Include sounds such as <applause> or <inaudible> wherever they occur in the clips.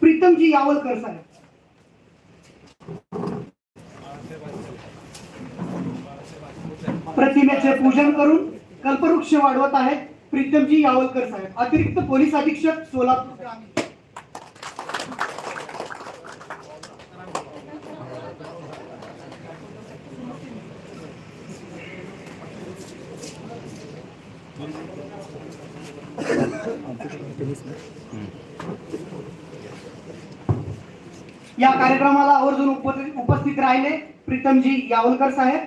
प्रीतमजी यावलकर साहेब. प्रतिमेचे पूजन करून कल्पवृक्ष वाढवत आहेत प्रीतमजी यावलकर साहेब. अतिरिक्त पोलीस अधीक्षक सोलापूर कार्यक्रमाला आवर्जून उपस्थित राहिले प्रीतमजी यावलकर साहेब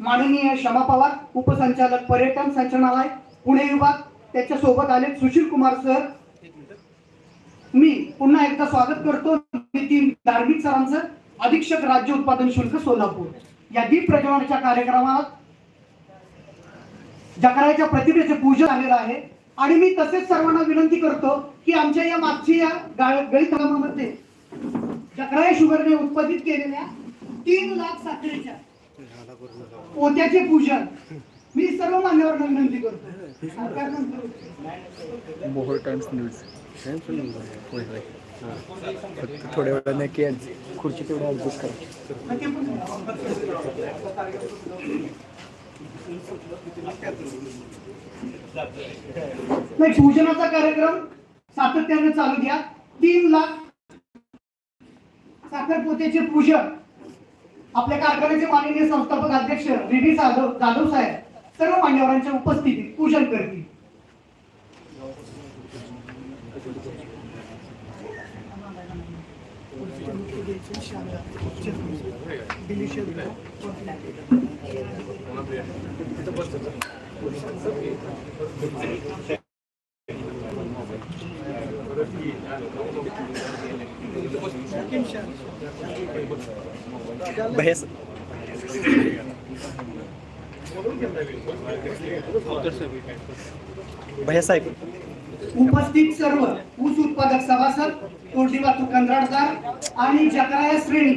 माननीय शमा पवार उपसंचालक पर्यटन संचालनालय पुणे विभाग त्याच्या सोबत आले सुशील कुमार सर. मी पुन्हा एकदा स्वागत करतो. नितीन धार्मिक सरांचं अधीक्षक राज्य उत्पादन शुल्क सोलापूर. या दीप प्रज्वलनाच्या कार्यक्रमात जकराच्या प्रतिमेचे पूजन आलेलं आहे. आणि मी तसेच सर्वांना विनंती करतो की आमच्या या मागच्या या गळी गळीत जकराय शुगरने उत्पादित केलेल्या तीन लाख साखरेच्या पोत्याचे पूजन. मी सर्व मान्यवरांना विनंती करतो. सरकारनं मोहोळ टाइम्स न्यूज. होय होय फक्त थोड्या वेळाने की खुर्ची तेवढं ॲडजस्ट करा. नाही पूजनाचा कार्यक्रम सातत्याने चालू द्या तीन लाख साखरपोत्याचे पूजक. आपल्या कारखान्याचे माननीय संस्थापक अध्यक्ष रेडी जाधव जाधव साहेब सर्व मान्यवरांच्या उपस्थितीत पूजन करतील. भैया भैया उपस्थित सर्व ऊस उत्पादक सभासद तोंडी वाहतूक कंत्राटदार आणि जकराया श्रेणी.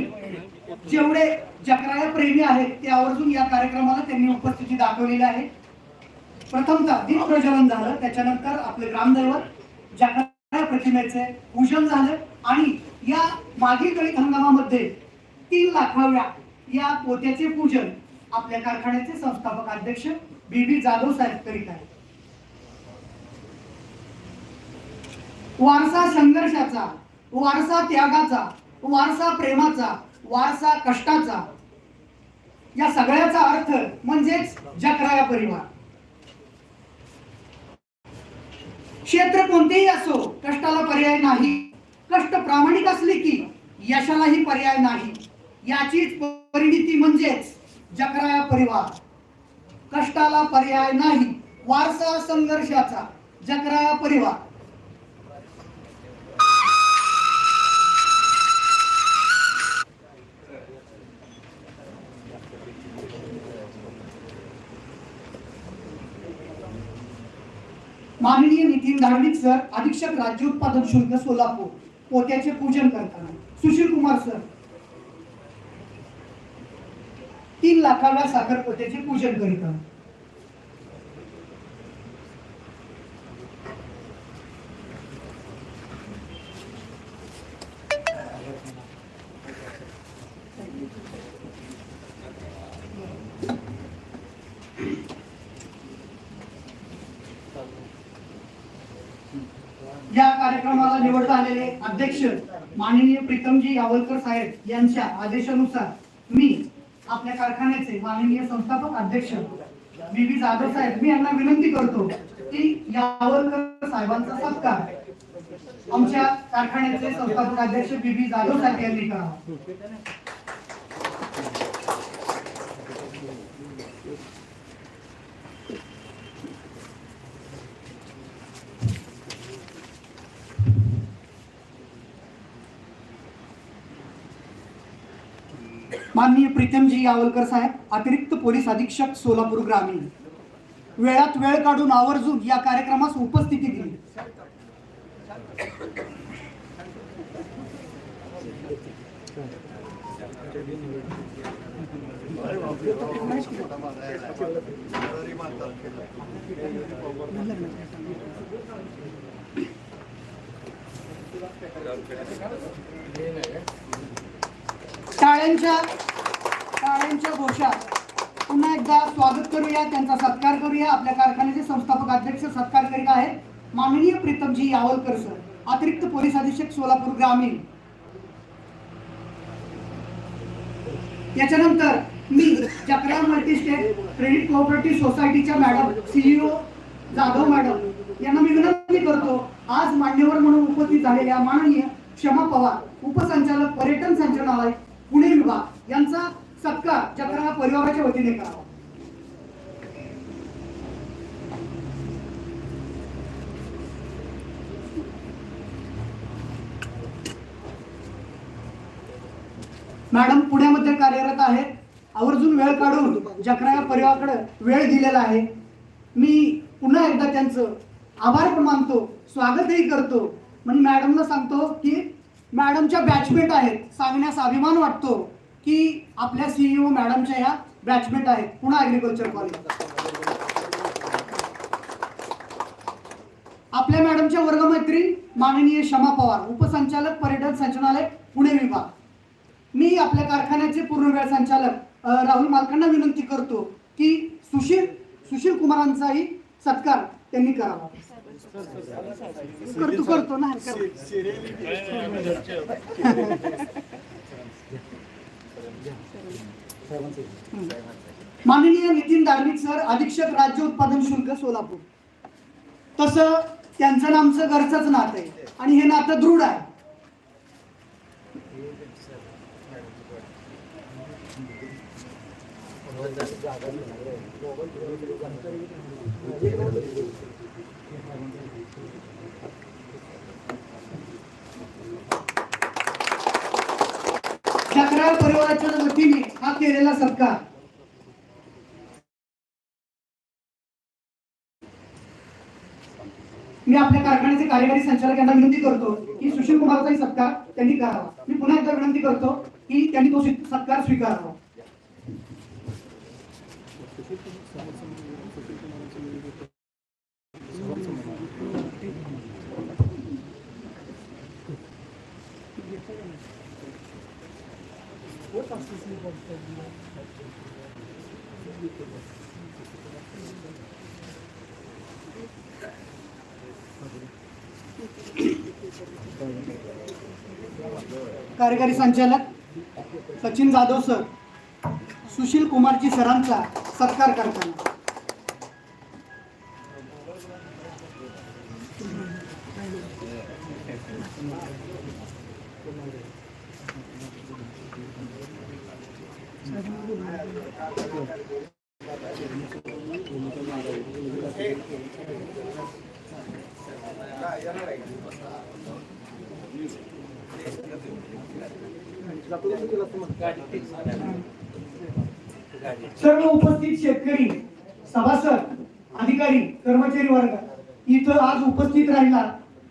जेवढे जकराया प्रेमी आहेत ते आवर्जून या कार्यक्रमाला त्यांनी उपस्थिती दाखवलेली आहे. प्रथमतः दिन प्रज्वलन झालं त्याच्यानंतर आपले ग्रामदैवत जकराया प्रतिमेचे पूजन झालं आणि या मागील गळीत हंगामामध्ये तीन लाखाव्या या पोत्याचे पूजन आपल्या कारखान्याचे संस्थापक अध्यक्ष बी बी जाधव साहेब करीत आहेत वारसा संघर्षाचा वारसा त्यागाचा वारसा प्रेमाचा वारसा कष्टाचा या सगळ्याचा अर्थ म्हणजेच जकराया परिवार. क्षेत्र कोणतेही असो कष्टाला पर्याय नाही. कष्ट प्रामाणिक असले की यशालाही पर्याय नाही. याचीच परिणिती म्हणजेच जकराया परिवार. कष्टाला पर्याय नाही वारसा संघर्षाचा जकराया परिवार. माननीय नितीन धार्मिक सर अधीक्षक राज्य उत्पादन शुल्क सोलापूर पोत्याचे पूजन करताना. सुशील कुमार सर तीन लाखाला साखरपोत्याचे पूजन करीत या कार्यक्रमाला निवड झालेले अध्यक्ष माननीय प्रीतमजी यावलकर साहेब यांच्या आदेशानुसार मी आपल्या कारखान्याचे माननीय संस्थापक अध्यक्ष बी व्ही. जाधव साहेब मी यांना विनंती करतो की यावरकर साहेबांचा सत्कार आमच्या कारखान्याचे संस्थापक अध्यक्ष बी व्ही. जाधव साहेब यांनी करावा माननीय प्रीतमजी यावलकर साहेब अतिरिक्त पोलीस अधीक्षक सोलापूर ग्रामीण. वेळात वेळ काढून आवर्जून या कार्यक्रमास उपस्थिती दिली. टाळ्यांच्या घोषात पुन्हा एकदा स्वागत करूया त्यांचा सत्कार करूया. आपल्या कारखान्याचे संस्थापक अध्यक्ष सत्कार करीत आहेत. माननीय प्रीतमजी यावलकर सर अतिरिक्त पोलीस अधीक्षक सोलापूर ग्रामीण. याच्यानंतर मी चक्रा मल्टीस्टेट क्रेडिट कोऑपरेटिव्ह सोसायटीच्या मॅडम सीईओ जाधव मॅडम यांना मी विनंती करतो आज मान्यवर म्हणून उपस्थित झालेल्या माननीय क्षमा पवार उपसंचालक पर्यटन संचालनालय पुणे विभाग यांचा सत्कार चक्रा परिवाराच्या वतीने करावा. मॅडम पुण्यामध्ये कार्यरत आहेत. आवर्जून वेळ काढून जकरा या परिवाराकडे वेळ दिलेला आहे. मी पुन्हा एकदा त्यांचं आभार पण मानतो स्वागतही करतो. म्हणजे मॅडमला सांगतो की मॅडमच्या बॅचमेट आहेत. सांगण्यास अभिमान वाटतो की आपल्या सीईओ मॅडमच्या या बॅचमेट आहेत. पुन्हा ऍग्रिकल्चर कॉलेज आपल्या मॅडमच्या वर्गमैत्रीण माननीय क्षमा पवार उपसंचालक पर्यटन संचालनालय पुणे विभाग. मी आपल्या कारखान्याचे पूर्ण वेळ संचालक राहुल मालकांना विनंती करतो की सुशील सुशील कुमारांचाही सत्कार त्यांनी करावा. करतो करतो ना माननीय नितीन धार्मिक सर अधीक्षक राज्य उत्पादन शुल्क सोलापूर. तसं त्यांचं नामचं घरचंच नातं आहे. आणि हे नातं दृढ आहे. तक्रार परिवाराच्या वतीने हा केलेला सत्कार. मी आपल्या कारखान्याचे कार्यकारी संचालक यांना विनंती करतो की सुशील कुमारचाही सत्कार त्यांनी करावा. मी पुन्हा एकदा विनंती करतो की त्यांनी तो सत्कार स्वीकारावा. कार्यकारी संचालक सचिन जाधव सर. सुशील कुमारजी सरांचा सत्कार करताना. कर्मचारी वर्ग. इथं आज उपस्थित राहिला.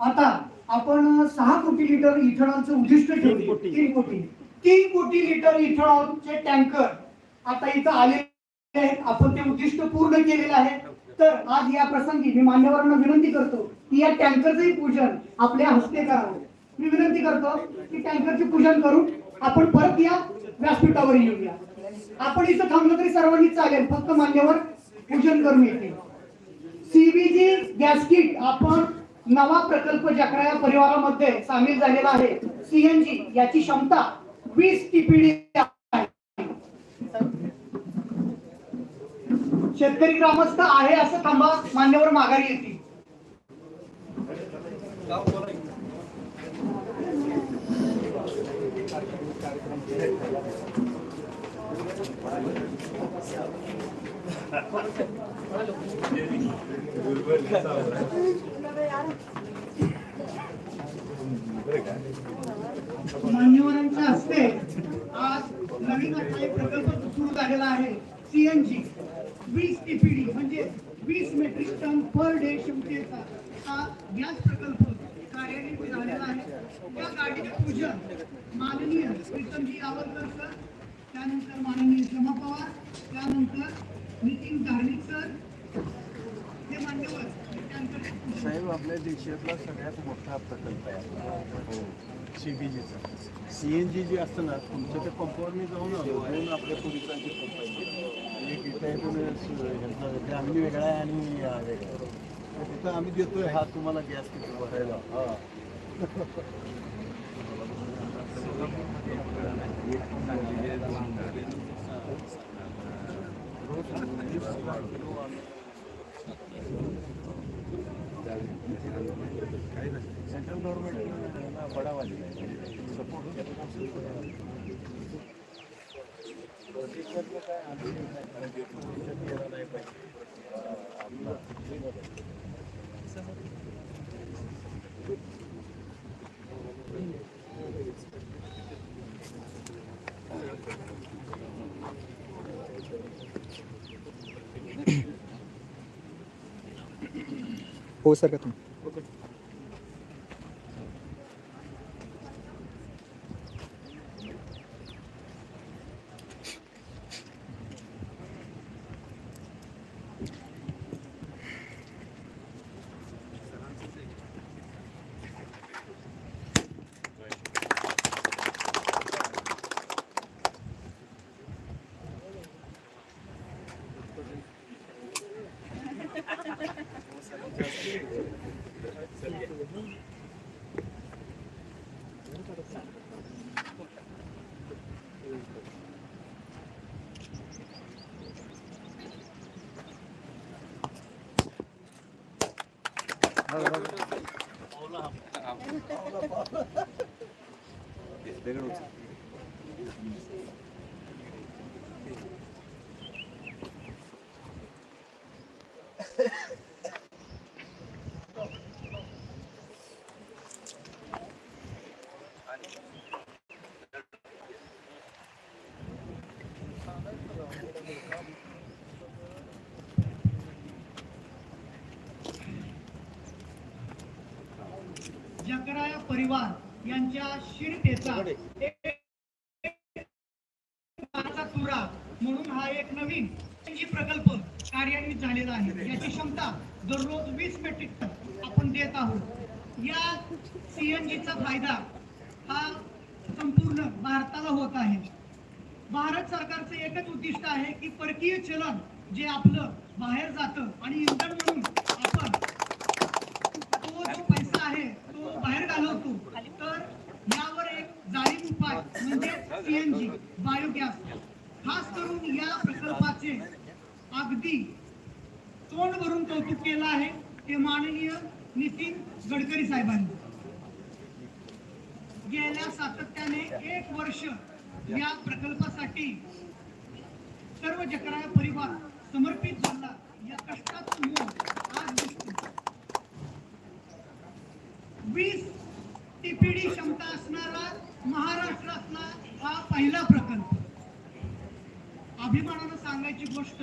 आता आपण सहा कोटी लिटर इथेनॉलचं उद्दिष्ट ठेवले तीन कोटी. तीन कोटी लिटर इथेनॉलचे टँकर. आता इथं आलेले आहेत. आपण ते उद्दिष्ट पूर्ण केलेलं आहे. तर आज या प्रसंगी मी मान्यवरांना विनंती करतो की या टँकरचंही पूजन आपल्या हस्ते करावं. मी विनंती करतो की टँकरचे पूजन करून आपण परत या व्यासपीठावर येऊया. आपण इथं थांबलं तरी सर्वांनी चालेल. फक्त मान्यवर पूजन करून येते सीबीजी गॅसकिट आपण नवा प्रकल्प जकरा या परिवारामध्ये सामील झालेला आहे. सीएनजी याची क्षमता वीस टीपीडी शेतकरी ग्रामस्थ आहे असं थांबा मान्यवर माघारी येतील. मान्यवरांच्या हस्ते आज नवीन आता एक प्रकल्प सुरू झालेला आहे. सीएनजी वीस टीपीडी म्हणजे वीस मेट्रिक टन पर डे क्षमतेचा हा गॅस प्रकल्प कार्यान्वित झालेला आहे. या गाडीचे पूजन माननीय प्रीतमजी आवरकर सर त्यानंतर माननीय शमा पवार त्यानंतर नितीन धार्मिक सर हे मान्यवर टँकर साहेब आपल्या देशातला सगळ्यात मोठा प्रकल्प आहे आपला. सी बी जीचा. सी एन जी जे असतं ना तुमच्या त्या पंपावर मी जाऊन आलो. दोन आपल्या पोलिसांचे पंप आहेत. एक इथं आहे पण ग्रामीण वेगळा आहे आणि हा वेगळा. आहे. तिथं आम्ही देतोय हा तुम्हाला गॅस किती भरायला. हा. <laughs> सेंट्रल गव्हर्नमेंट बढावा दिला सपोर्ट काय आम्ही हो सर का तुम्ही They're going to जकराया परिवार यांच्या शिरपेचा तुरा म्हणून हा एक नवीन प्रकल्प कार्यान्वित झालेला आहे. याची क्षमता दररोज वीस मेट्रिक टन आपण देत आहोत. या सीएनजीचा फायदा हा संपूर्ण भारताला होत आहे. भारत सरकारचं एकच उद्दिष्ट आहे की परकीय चलन जे आपलं बाहेर जातं आणि इंधन म्हणून आपण तो जो पैसा आहे तो बाहेर घालवतो तर यावर एक जाणीव उपाय म्हणजे सीएनजी बायोगॅस खास करून या प्रकल्पाचे अगदी तोंड भरून कौतुक केलं आहे ते माननीय नितीन गडकरी साहेबांनी. गेल्या सातत्याने एक वर्ष या प्रकल्पासाठी सर्व जकराय परिवार समर्पित झाला या कष्टाचं मोल आज दिसतो वीस टीपीडी क्षमता असणारा महाराष्ट्रातला हा पहिला प्रकल्प अभिमानानं सांगायची गोष्ट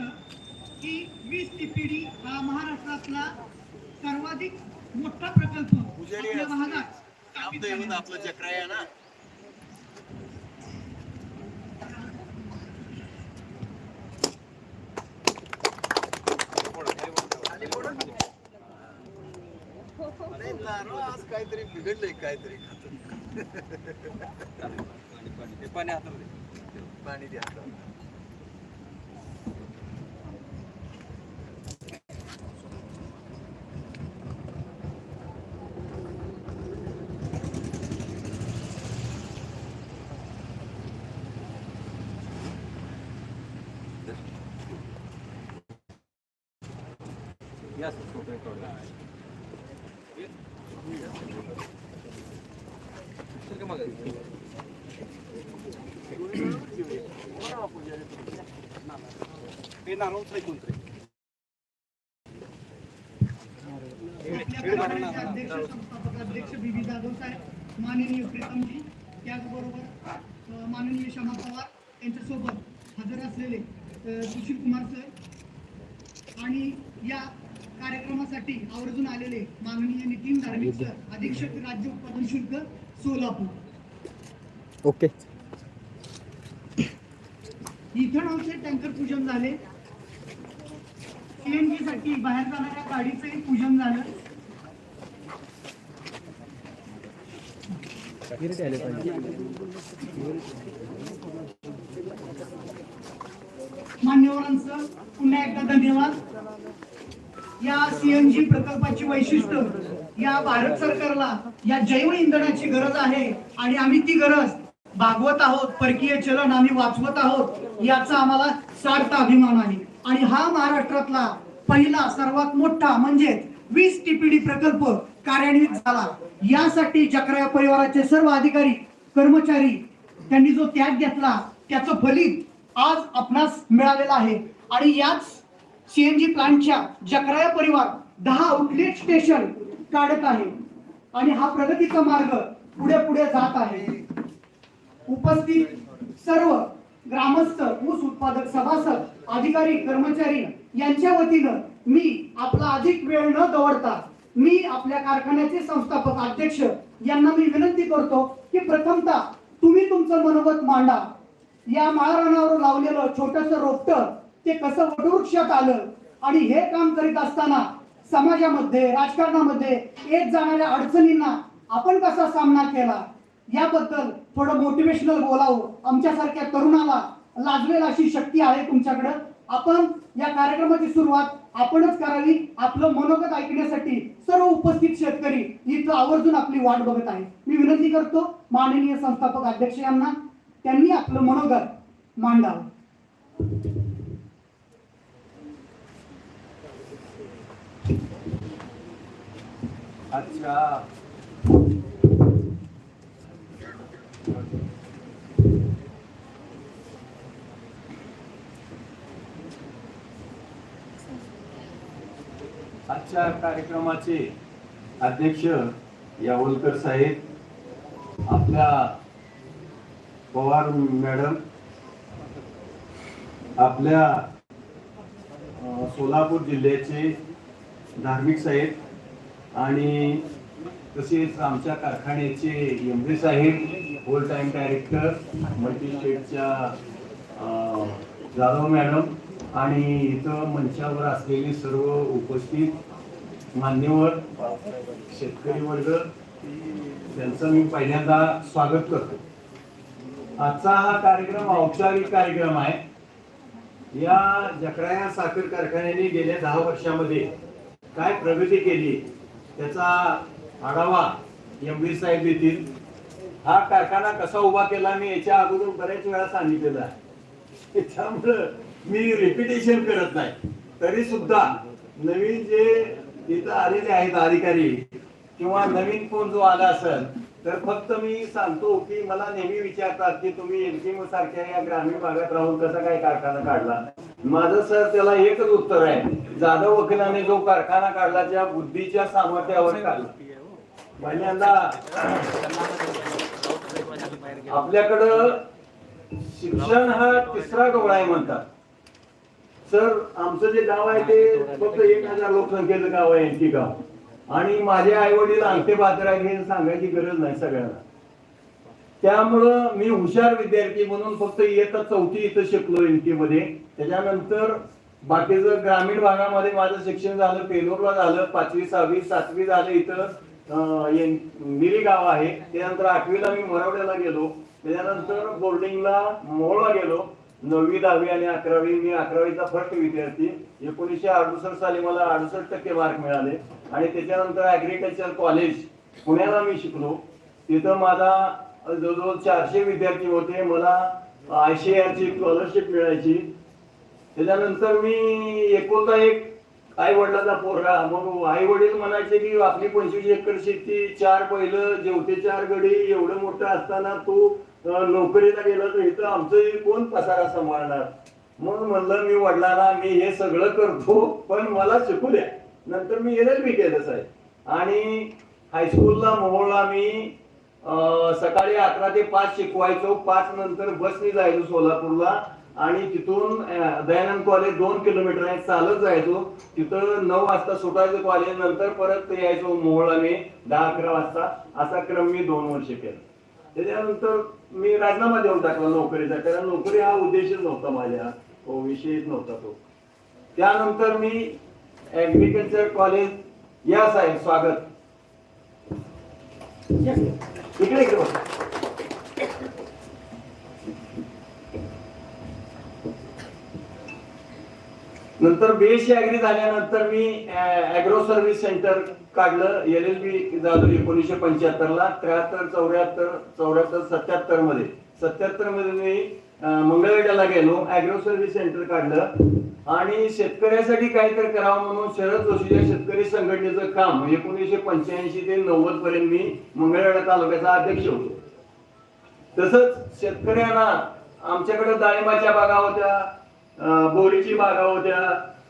की वीस टीपीडी हा महाराष्ट्रातला सर्वाधिक मोठा प्रकल्प आपल्या भागात स्थापित झालेला आहे. आपलं चक्र आहे ना. आज काहीतरी बिघडलंय काहीतरी. पाणी द्या आपल्या कारखान्याचे अध्यक्ष संस्थापक अध्यक्ष बी बी जाधव साहेब माननीय प्रीतमजी त्याचबरोबर माननीय शमा पवार यांच्यासोबत हजर असलेले सुशील कुमार सर कार्यक्रमासाठी आवर्जून आलेले माननीय नितीन धार्मिक सर अधीक्षक राज्य उत्पादन शुल्क सोलापूर. ओके. इथेनॉलचे टँकर पूजन झाले. सीएनजी साठी बाहेर जाणाऱ्या गाडीचंही पूजन झालं. मान्यवरांचं पुन्हा एकदा धन्यवाद. या सीएनजी प्रकल्पाची वैशिष्ट्य या भारत सरकारला या जैव इंधनाची गरज आहे आणि आम्ही ती गरज भागवत आहोत परकीय चलन आम्ही वाचवत आहोत याचा आम्हाला सार्थ अभिमान आहे. आणि हा महाराष्ट्रातला पहिला सर्वात मोठा म्हणजे वीस टीपीडी प्रकल्प कार्यान्वित झाला. यासाठी जकरा परिवाराचे सर्व अधिकारी कर्मचारी त्यांनी जो त्याग घेतला त्याचं फलित आज आपणास मिळालेलं आहे. आणि याच सीएनजी प्लांटच्या जकराया परिवार दहा आउटलेट स्टेशन काढत आहे. आणि हा प्रगतीचा मार्ग पुढे पुढे जात आहे. उपस्थित सर्व ग्रामस्थ ऊस उत्पादक सभासद अधिकारी कर्मचारी यांच्या वतीनं मी आपला अधिक वेळ न दवडता मी आपल्या कारखान्याचे संस्थापक अध्यक्ष यांना मी विनंती करतो की प्रथमतः तुम्ही तुमचं मनोगत मांडा. या माळरानावर लावलेलं छोटस रोपट ते कसं वटवृक्षात आलं आणि हे काम करीत असताना समाजामध्ये राजकारणामध्ये येत जाणाऱ्या अडचणींना आपण कसा सामना केला? याबद्दल थोडं मोटिवेशनल बोलावं. आमच्यासारख्या तरुणाला लाजवेल अशी शक्ती आहे तुमच्याकडं. आपण या कार्यक्रमाची सुरुवात आपणच करावी आपलं मनोगत ऐकण्यासाठी सर्व उपस्थित शेतकरी इथं आवर्जून आपली वाट बघत आहे मी विनंती करतो माननीय संस्थापक अध्यक्ष यांना त्यांनी आपलं मनोगत मांडावं. अच्छा. आजच्या कार्यक्रमाचे अध्यक्ष यावलकर साहेब आपल्या पवार मॅडम आपल्या सोलापूर जिल्ह्याचे धार्मिक साहेब आणि तसेच आमच्या कारखान्याचे एमडी साहेब होल टाइम डायरेक्टर मल्टीस्टेटच्या जाधव मॅडम आणि इथं मंचावर असलेले सर्व उपस्थित मान्यवर शेतकरी वर्ग त्यांचं मी पहिल्यांदा स्वागत करतो. आजचा हा कार्यक्रम औपचारिक कार्यक्रम आहे. या जकराया साखर कारखान्याने गेल्या दहा वर्षामध्ये काय प्रगती केली? त्याचा आढावा एम साहेब देतील हा कारखाना कसा उभा केला मी याच्या अगोदर बऱ्याच वेळा सांगितलेला आहे. त्यामुळं मी रिपिटेशन करत नाही. तरी सुद्धा नवीन जे इथं आलेले आहेत अधिकारी किंवा नवीन कोण जो आला असेल तर फक्त मी सांगतो की मला नेहमी विचारतात की तुम्ही एमजीएम सारख्या या ग्रामीण भागात राहून कसा काय कारखाना काढला? माझं सर त्याला एकच उत्तर आहे. जाधव वकिलाने जो कारखाना काढला त्या बुद्धीच्या सामर्थ्यावर काढला. पहिल्यांदा आपल्याकडं शिक्षण हा तिसरा डोळा आहे म्हणतात. सर आमचं जे गाव आहे ते फक्त एक हजार लोकसंख्येचं गाव आहे एनटी गाव. आणि माझे आई वडील अंगठे बाजार आहे हे सांगायची गरज नाही सगळ्यांना. त्यामुळं मी हुशार विद्यार्थी म्हणून फक्त इयत्ता चौथी इथं शिकलो एनटी मध्ये त्याच्यानंतर बाकीचं ग्रामीण भागामध्ये माझं शिक्षण झालं पेलोरला झालं पाचवी सहावी सातवी झालं इथं. अं, मिरी गाव आहे. त्यानंतर आठवीला मी मरावड्याला गेलो. त्याच्यानंतर बोर्डिंगला मोहोळला गेलो. नववी दहावी आणि अकरावी. मी अकरावीचा फर्स्ट विद्यार्थी. एकोणीसशे अडुसष्ट साली मला अडुसष्ट टक्के मार्क मिळाले. आणि त्याच्यानंतर ऍग्रिकल्चर कॉलेज पुण्याला मी शिकलो. तिथं माझा जवळजवळ चारशे विद्यार्थी होते मला आयसीआरची स्कॉलरशिप मिळायची. त्याच्यानंतर मी एकोणता एक आई वडिलाचा पोरगा. मग आई वडील म्हणायचे की आपली पंचवीस एकर शेती चार पहिलं जेवते चार गडी एवढं मोठं असताना तू नोकरीला गेला तर इथं आमचं कोण पसारा सांभाळणार? मग म्हणलं मी वडिलांना मी हे सगळं करतो पण मला शिकू द्या. नंतर मी एल एल बी केलं साहेब. आणि हायस्कूलला मोहोळला मी सकाळी अकरा ते पाच शिकवायचो. पाच नंतर बसने जायचो सोलापूरला. आणि तिथून दयानंद कॉलेज दोन किलोमीटर आहे. चालत जायचो. तिथं नऊ वाजता सुटायचं कॉलेज. नंतर परत यायचो मोहळाने मी दहा अकरा वाजता. असा क्रम मी दोन वर्ष केला. त्याच्यानंतर मी राजीनामा देऊन टाकला नोकरीचा. कारण नोकरी हा उद्देशच नव्हता माझ्या. विषयच नव्हता तो. त्यानंतर मी ऍग्रिकल्चर कॉलेज या साहेब स्वागत. इकडे इकडे बसा. नंतर बीएससी अॅग्री झाल्यानंतर मी ऍग्रो सर्व्हिस सेंटर काढलं. एल एल बी झालं एकोणीसशे पंच्याहत्तर ला त्र्याहत्तर चौऱ्याहत्तर चौऱ्याहत्तर सत्याहत्तरमध्ये. सत्याहत्तरमध्ये मी अं, मंगळवेढ्याला गेलो. अॅग्रो सर्व्हिस सेंटर काढलं. आणि शेतकऱ्यासाठी काहीतरी करावं म्हणून शरद जोशीच्या शेतकरी संघटनेचं काम म्हणजे एकोणीसशे पंच्याऐंशी ते नव्वद पर्यंत मी मंगळवेढा तालुक्याचा अध्यक्ष होतो. तसंच शेतकऱ्यांना आमच्याकडे डाळिंबाच्या बागा होत्या बोरीची बागा होत्या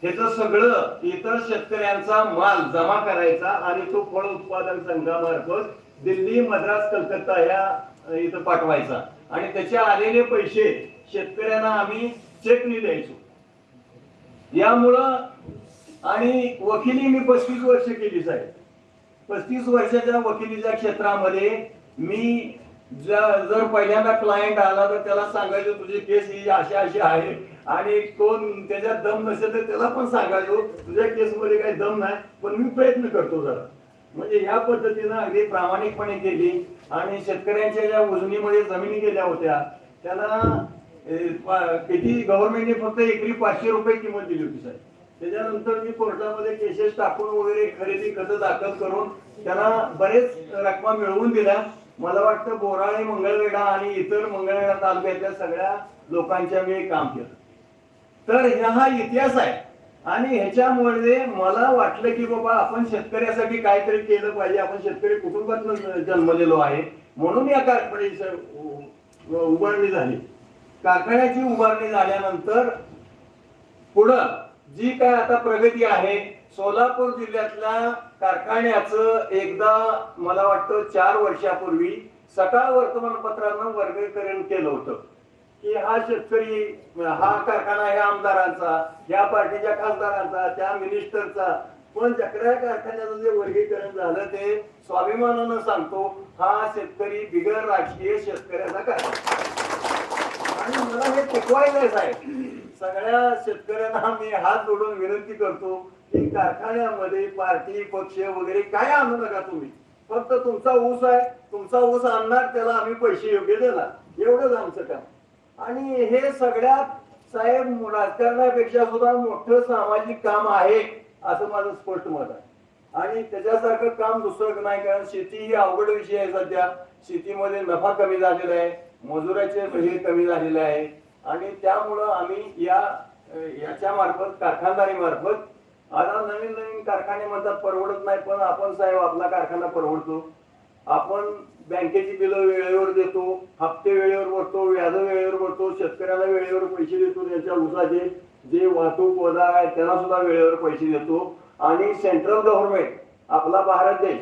ह्याचं सगळं इतर शेतकऱ्यांचा माल जमा करायचा आणि तो फळ उत्पादन संघामार्फत दिल्ली मद्रास कलकत्ता या इथं पाठवायचा. आणि त्याचे आलेले पैसे शेतकऱ्यांना आम्ही चेकनी द्यायचो यामुळं आणि वकिली मी पस्तीस वर्ष केली साहेब. पस्तीस वर्षाच्या वकिलीच्या क्षेत्रामध्ये मी जर पहिल्यांदा क्लायंट आला तर त्याला सांगायचो तुझी केस ही अशी अशी आहे आणि कोण त्याच्यात दम नसेल तर त्याला पण सांगायचो तुझ्या केसमध्ये काही दम नाही पण मी प्रयत्न करतो जरा. म्हणजे ह्या पद्धतीनं अगदी प्रामाणिकपणे केली आणि शेतकऱ्यांच्या ज्या उजनीमध्ये जमिनी गेल्या होत्या त्याला किती गव्हर्नमेंटने फक्त एकरी पाचशे रुपये किंमत दिली होती साहेब. त्याच्यानंतर मी कोर्टामध्ये केसेस टाकून वगैरे खरेदी खतं दाखल करून त्यांना बरेच रकमा मिळवून दिल्या. मला वाटतं बोराळे मंगळवेढा आणि इतर मंगळवेढा तालुक्यातल्या सगळ्या लोकांच्या मी काम केलं. तर ह्या हा इतिहास आहे. आणि ह्याच्यामुळे मला वाटलं की बाबा आपण शेतकऱ्यासाठी काहीतरी केलं पाहिजे. आपण शेतकरी कुटुंबातून जन्मलेलो आहे. म्हणून या कारखान्याची उभारणी झाली. कारखान्याची उभारणी झाल्यानंतर पुढं जी काय आता प्रगती आहे सोलापूर जिल्ह्यातल्या कारखान्याचं एकदा मला वाटतं चार वर्षापूर्वी सकाळ वर्तमानपत्रानं वर्गीकरण केलं होतं. की हा शेतकरी हा कारखाना ह्या आमदारांचा या पार्टीच्या खासदारांचा त्या मिनिस्टरचा पण चक्रा कारखान्याचं जे वर्गीकरण झालं ते स्वाभिमानानं सांगतो हा शेतकरी बिगर राजकीय शेतकऱ्याचा कारखाना. आणि मला हे टिकवायचं आहे साहेब. सगळ्या शेतकऱ्यांना मी हात जोडून विनंती करतो की कारखान्यामध्ये पार्टी पक्ष वगैरे काय आणू नका तुम्ही. फक्त तुमचा ऊस आहे तुमचा ऊस आणणार त्याला आम्ही पैसे योग्य देणार. एवढंच आमचं काम. आणि हे सगळ्यात साहेब राजकारणापेक्षा सुद्धा मोठं सामाजिक काम आहे असं माझं स्पष्ट मत आहे. आणि त्याच्यासारखं काम दुसरं नाही कारण शेती ही अवघड विषय आहे सध्या. शेतीमध्ये नफा कमी झालेला आहे. मजुराचे हे कमी झालेले आहे. आणि त्यामुळं आम्ही या याच्या मार्फत कारखानदारी मार्फत आता नवीन नवीन कारखाने म्हणतात परवडत नाही पण आपण साहेब आपला कारखाना परवडतो. आपण बँकेची बिलं वेळेवर देतो हप्ते वेळेवर भरतो व्याज वेळेवर भरतो शेतकऱ्याला वेळेवर पैसे देतो त्यांच्या उसाचे जे वाहतूक वजा आहे त्यांना सुद्धा वेळेवर पैसे देतो. आणि सेंट्रल गव्हर्नमेंट आपला भारत देश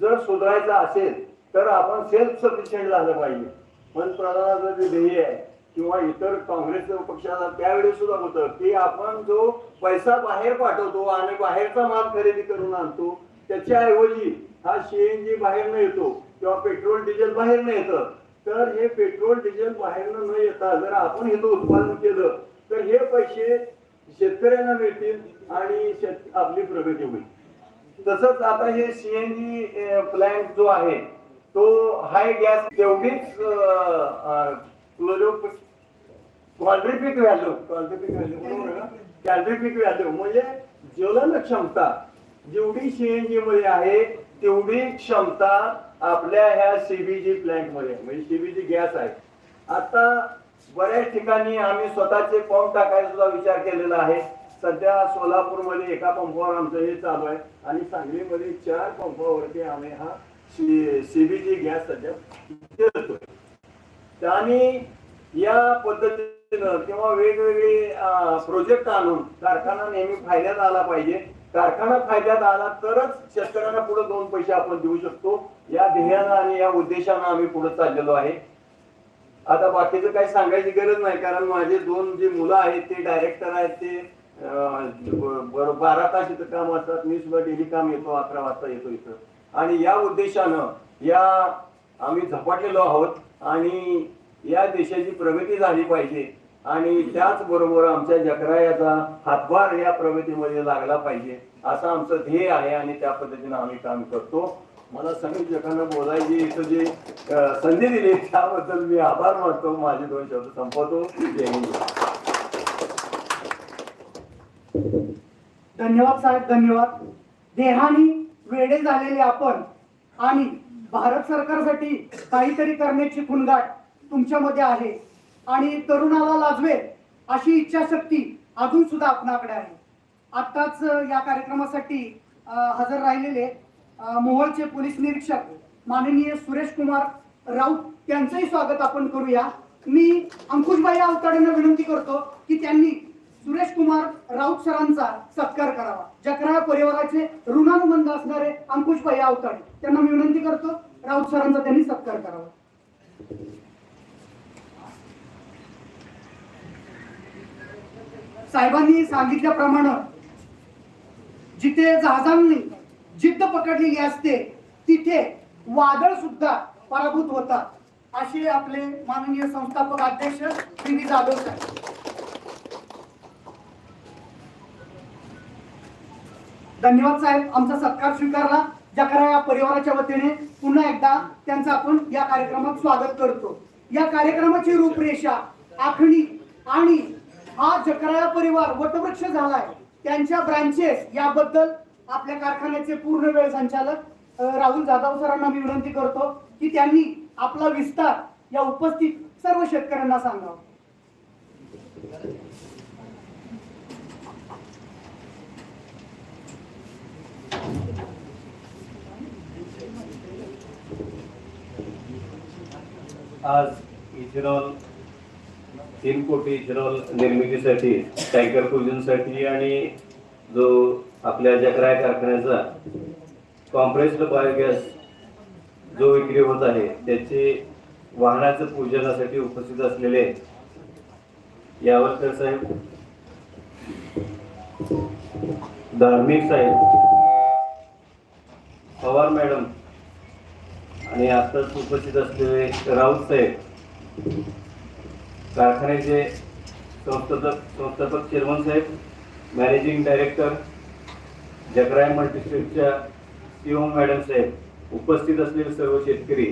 जर सुधारायचा असेल तर आपण सेल्फ सफिशियंट झालं पाहिजे. पंतप्रधानाचं जे ध्येय आहे किंवा इतर काँग्रेस पक्षाला त्यावेळी सुद्धा होतं की आपण जो पैसा बाहेर पाठवतो आणि बाहेरचा माल खरेदी करून आणतो त्याच्याऐवजी हा सीएनजी बाहेरनं येतो किंवा पेट्रोल डिझेल बाहेरनं येतं तर हे पेट्रोल डिझेल बाहेरनं न येता जर आपण हे उत्पादन केलं तर हे पैसे शेतकऱ्यांना मिळतील आणि शेत आपली प्रगती होईल. तसंच आता हे सीएनजी प्लॅन्ट जो आहे तो हाय गॅस तेवढीच क्वाड्रिपिक व्हॅल्यू क्वाड्रिपिक व्हॅल्यू क्वाड्रिपिक व्हॅल्यू म्हणजे ज्वलन क्षमता. जेवढी सीएनजी मध्ये आहे तेवढी क्षमता आपल्या ह्या सीबीजी प्लांटमध्ये. म्हणजे सीबीजी गॅस आहे. आता बऱ्याच ठिकाणी आम्ही स्वतःचे पंप टाकायचा सुद्धा विचार केलेला आहे. सध्या सोलापूरमध्ये एका पंपावर आमचं हे चालू आहे. आणि सांगलीमध्ये चार पंपावरती आम्ही हा सीबीजी गॅस सध्या आणि या पद्धतीनं किंवा वेगवेगळे प्रोजेक्ट आणून कारखाना नेहमी फायद्यात आला पाहिजे. कारखाना फायद्यात आला तरच शेतकऱ्यांना पुढे दोन पैसे आपण देऊ शकतो. या ध्येयानं आणि या उद्देशानं आम्ही पुढे चाललेलो आहे. आता बाकीचं काही सांगायची गरज नाही कारण माझे दोन जे मुलं आहेत ते डायरेक्टर आहेत ते बारा तास इथं काम असतात. मी सुद्धा डेली काम येतो अकरा वाजता येतो इथं. आणि या उद्देशानं या आम्ही झपाटलेलो आहोत आणि या देशाची प्रगती झाली पाहिजे आणि त्याचबरोबर आमच्या जकरायाचा हातभार या प्रगतीमध्ये लागला पाहिजे असं आमचं ध्येय आहे आणि त्या पद्धतीनं आम्ही काम करतो. मला समीर जगांना बोलायची इथं जी संधी दिली त्याबद्दल मी आभार मानतो. माझे दोन शब्द संपवतो. धन्यवाद साहेब धन्यवाद. देहानी वेडे झालेले आपण आणि भारत सरकारसाठी काहीतरी करण्याची खुणगाट तुमच्यामध्ये आहे. आणि तरुणाला लाजवेल अशी इच्छाशक्ती अजून सुद्धा आपणाकडे आहे. आत्ताच या कार्यक्रमासाठी हजर राहिलेले मोहळचे मोहोळचे पोलीस निरीक्षक माननीय सुरेश कुमार राऊत यांचंही स्वागत आपण करूया. मी अंकुशबाई आवताडेंना विनंती करतो की त्यांनी सुरेश कुमार राऊत सरांचा सत्कार करावा. जकरा परिवाराचे ऋणानुबंध असणारे अंकुशबाई आवताडे त्यांना मी विनंती करतो राऊत सरांचा त्यांनी सत्कार करावा. साहेबांनी सांगितल्याप्रमाणे जिथे जहाजांनी जिद्द पकडलेली असते तिथे वादळ सुद्धा पराभूत होतात असे आपले माननीय संस्थापक अध्यक्ष श्री जाधव साहेब. धन्यवाद साहेब आमचा सत्कार स्वीकारला. जकरा या परिवाराच्या वतीने पुन्हा एकदा त्यांचं आपण या कार्यक्रमात स्वागत करतो. या कार्यक्रमाची रूपरेषा आखणी आणि हा जकराया परिवार वटवृक्ष झालाय त्यांच्या ब्रांचेस याबद्दल आपल्या कारखान्याचे पूर्ण वेळ संचालक राहुल जाधव सरांना मी विनंती करतो की त्यांनी आपला विस्तार या उपस्थित सर्व शेतकऱ्यांना सांगावा. आज इथेनॉल तीन कोटी इथेनॉल निर्मितीसाठी टँकर पूजनसाठी आणि जो आपल्या जकराय कारखान्याचा कॉम्प्रेस्ड बायोगॅस जो विक्री होत आहे त्याचे वाहनाचं पूजनासाठी उपस्थित असलेले यावरकर साहेब धार्मिक साहेब पवार मॅडम आणि आताच उपस्थित असलेले राऊत साहेब कारखान्याचे संस्थापक संस्थापक चेअरमन साहेब मॅनेजिंग डायरेक्टर जगराय मल्टीस्टेटच्या सीओ मॅडम साहेब उपस्थित असलेले सर्व शेतकरी.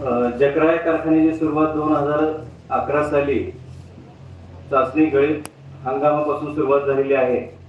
अं, जकराय कारखान्याची सुरुवात दोन हजार अकरा साली चाचणी गळीत हंगामापासून सुरुवात झालेली आहे.